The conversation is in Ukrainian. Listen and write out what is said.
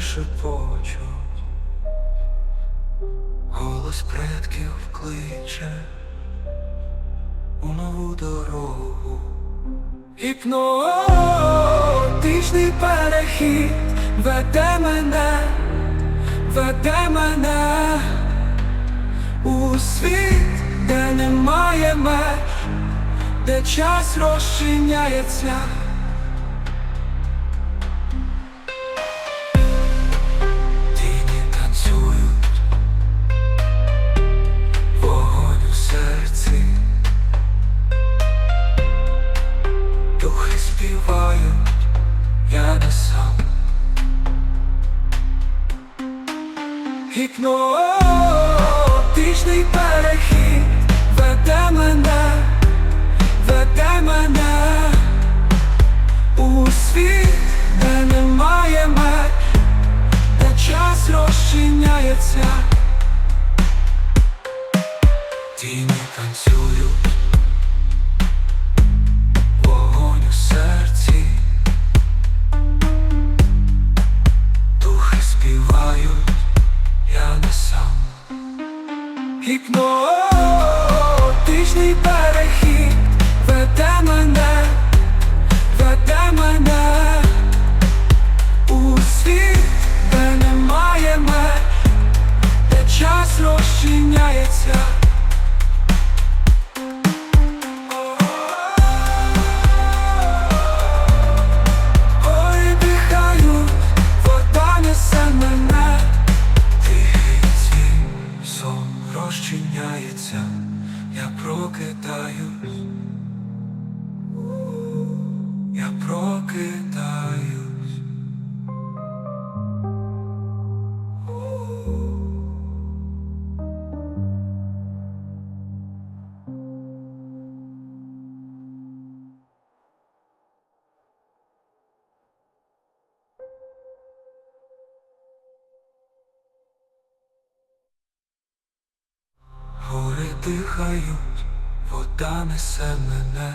шепочуть, голос предків кличе у нову дорогу. Гіпнотичний перехід веде мене, веде мене у світ, де немає меж, де час розчиняється. Гіпнотичний перехід. Веде мене, веде мене. У світ, де немає меж, де час розчиняється, Гіпнотичний перехід веде мене, розчиняється, я прокидаюсь, я прокидаюсь. Дихають, вода несе мене,